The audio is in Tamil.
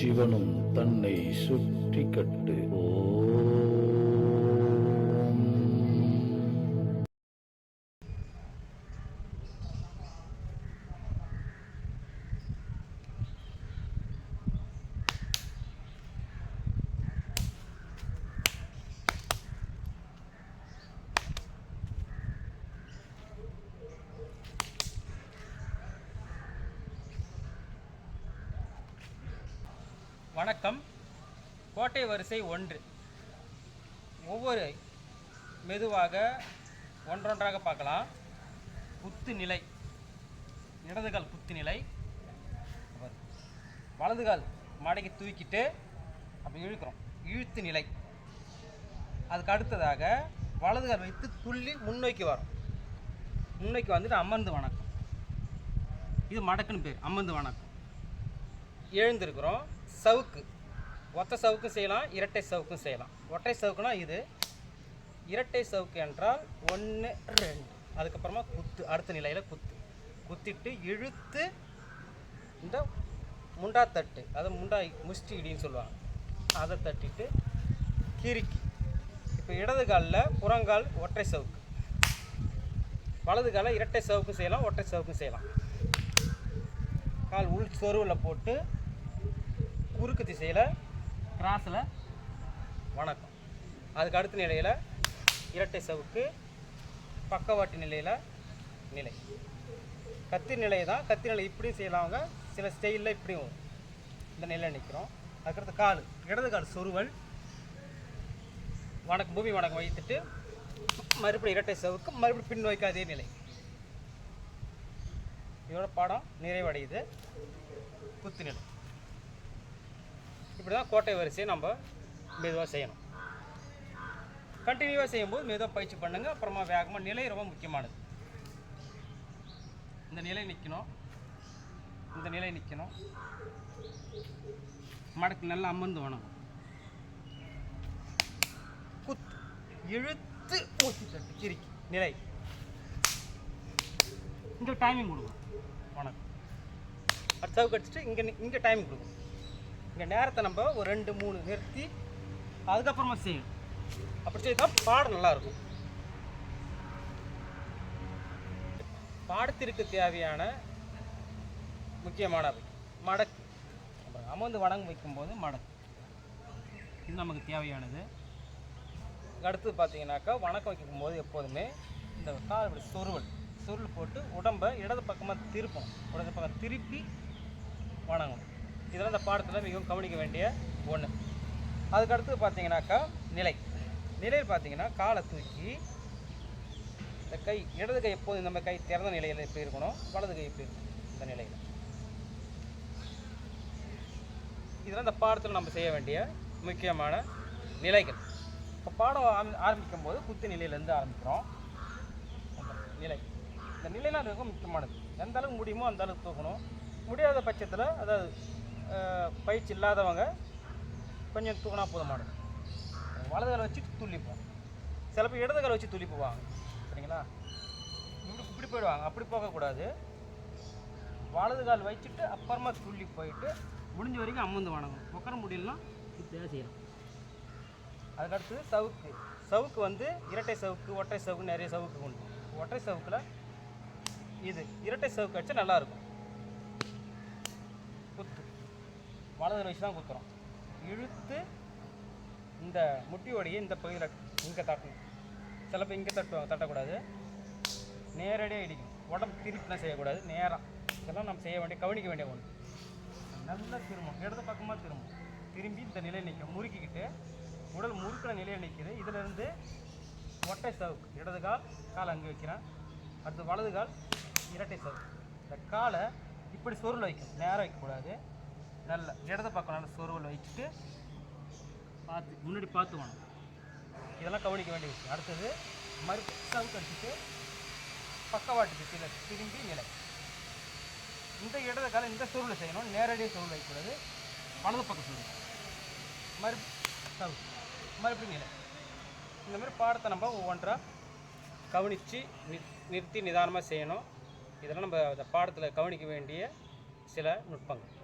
சிவனும் தன்னை சுற்றி கட்டு. ஓ வணக்கம். கோட்டை வரிசை ஒன்று. ஒவ்வொரு மெதுவாக ஒன்றொன்றாக பார்க்கலாம். குத்து நிலை. இடதுகால் குத்து நிலை. வலதுகால் மடக்கி தூக்கிட்டு அப்படி இழுக்கிறோம். இழுத்து நிலை. அதுக்கு அடுத்ததாக வலதுகால் வைத்து துள்ளி முன்னோக்கி வரும். முன்னோக்கி வந்துட்டு அமர்ந்து வணக்கம். இது மடக்குன்னு பேர். அமர்ந்து வணக்கம். எழுந்திருக்கிறோம். சவுக்கு. ஒத்த சவுக்கும் செய்யலாம் இரட்டை சவுக்கும் செய்யலாம். ஒற்றை சவுக்குனா இது. இரட்டை சவுக்கு என்றால் ஒன்று ரெண்டு. அதுக்கப்புறமா குத்து அடுத்த நிலையில் குத்து. குத்திட்டு இழுத்து இந்த முண்டா தட்டு அதை முண்டா முஷ்டி இடின்னு சொல்லுவாங்க. அதை தட்டிட்டு கிறுக்கி. இப்போ இடது காலில் புறங்கால் ஒற்றை சவுக்கு. வலது காலில் இரட்டை சவுக்கும் செய்யலாம் ஒற்றை சவுக்கும் செய்யலாம். கால் உள் சொருவில் போட்டு குறுக்கு திசையில் கிராஸில் வணக்கம். அதுக்கு அடுத்த நிலையில் இரட்டை சவுக்கு பக்கவாட்டு நிலையில் நிலை. கத்தி நிலை தான் கத்தி நிலை இப்படியும் செய்யலாங்க சில ஸ்டைலில் இப்படியும் இந்த நிலையில் நிற்கிறோம் அதுக்கடுத்து கால் இடது கால் சொருவல். வணக்கம் பூமி வணக்கம் வைத்துட்டு மறுபடியும் இரட்டை சவுக்கு மறுபடியும் பின் வைக்காதே அதே நிலை. இதோட பாடம் நிறைவடையுது. குத்து நிலை. இப்படி தான் கோட்டை வரிசையை நம்ம மெதுவாக செய்யணும். கண்டினியூவாக செய்யும்போது மெதுவாக பயிற்சி பண்ணுங்கள் அப்புறமா வேகமாக நிலை ரொம்ப முக்கியமானது. இந்த நிலை நிற்கணும் இந்த நிலை நிற்கணும் மடக்கு நல்லா அமர்ந்து வணங்கும் குத்து இழுத்து ஊசி தட்டு கிரிக்கி நிலை. இங்கே டைமிங் கொடுக்கும் வணக்கம். அடுத்த கடிச்சிட்டு அடிச்சுட்டு இங்கே இங்கே டைமிங் கொடுக்கும் இந்த நேரத்தை நம்ம ஒரு ரெண்டு மூணு நிறுத்தி அதுக்கப்புறமா செய்யணும். அப்படி செய்தா பாடம் நல்லா இருக்கும் பாடத்திற்கு தேவையான முக்கியமானவை மடக்கு. நம்ம அமர்ந்து வணங்கு வைக்கும்போது மடக்கு. இது நமக்கு தேவையானது. அடுத்து பார்த்தீங்கன்னாக்கா வணக்கம் வைக்கும்போது எப்போதுமே இந்த கால் இப்படி சொருவல் சொருள் போட்டு உடம்பை இடது பக்கமாக திருப்பணும். இடது பக்கம் திருப்பி வணங்கணும். இதெல்லாம் இந்த பாடத்தில் மிகவும் கவனிக்க வேண்டிய ஒன்று அதுக்கு அடுத்து பார்த்தீங்கன்னாக்கா நிலை நிலையில் பார்த்தீங்கன்னா காலை தூக்கி இந்த கை இடது கை எப்போதும் நம்ம கை திறந்த நிலையில் எப்படி இருக்கணும்? வலது கை எப்படி இருக்கணும்? இந்த நிலையில். இதெல்லாம் இந்த பாடத்தில் நம்ம செய்ய வேண்டிய முக்கியமான நிலைகள். இப்போ பாடம் ஆரம்பி- ஆரம்பிக்கும் போது குத்து நிலையிலேருந்து ஆரம்பிக்கிறோம். நிலை. இந்த நிலையெல்லாம் ரொம்ப முக்கியமானது. எந்த அளவுக்கு முடியுமோ அந்த அளவுக்கு தூக்கணும். முடியாத பட்சத்தில் அதாவது பயிற்சி இல்லாதவங்க கொஞ்சம் தூக்கினா போதுமானது வலது காலை வச்சு துள்ளிப்போம். சில பேர் இடது காலை வச்சு துள்ளி போவாங்க சரிங்களா? இப்படி இப்படி போயிடுவாங்க. அப்படி போகக்கூடாது. வலது கால் வச்சுட்டு அப்புறமா துள்ளி போயிட்டு முடிஞ்ச வரைக்கும் அம்மந்து வணங்கணும். உட்கார முடியலன்னா இப்படியே செய்யலாம் அதுக்கடுத்தது சவுக்கு. சவுக்கு வந்து இரட்டை சவுக்கு ஒற்றை சவுக்கு நிறைய சவுக்கு உண்டு. ஒற்றை சவுக்கில் இது. இரட்டை சவுக்கு அடிச்சா நல்லாயிருக்கும் வலது வச்சு தான் குத்துறோம். இழுத்து இந்த முட்டியோடைய இந்த பகுதியில் இங்கே தட்டணும். சில பேர் இங்கே தட்டுவாங்க தட்டக்கூடாது. நேரடியாக இடிக்கும் உடம்பு திருப்பிலாம் செய்யக்கூடாது. நேராக இதெல்லாம் நம்ம செய்ய வேண்டிய கவனிக்க வேண்டிய ஒன்று நல்லா திரும்பும். இடது பக்கமாக திரும்பும். திரும்பி இந்த நிலையை நிற்கும். முறுக்கிக்கிட்டு உடல் முறுக்கிற நிலையை நிற்கிது இதிலிருந்து ஒட்டை சவுக்கு இடது கால் கால் அங்கே வைக்கிறேன். அடுத்து வலது கால் இரட்டை சவுக்கு இந்த காலை இப்படி சொருள் வைக்கணும் நேராக வைக்கக்கூடாது. நல்ல இடது பக்கம் நல்ல சொருவல் வச்சுட்டு பார்த்து முன்னாடி பார்த்து இதெல்லாம் கவனிக்க வேண்டிய விஷயம். அடுத்தது மறு சவுக்கு அடிச்சுட்டு பக்கவாட்டு திசையில் திரும்பி நிலை. இந்த இடது காலம் இந்த சுருளை செய்யணும். நேரடியாக சுருள் வைக்கக்கூடாது. வலது பக்கம் சுருள். மறு சவுக்கு மறுபடியும் நிலை. இந்த மாதிரி பாடத்தை நம்ம ஒவ்வொன்றா கவனித்து நிறுத்தி நிதானமாக செய்யணும். இதெல்லாம் நம்ம அந்த பாடத்தில் கவனிக்க வேண்டிய சில நுட்பங்கள்.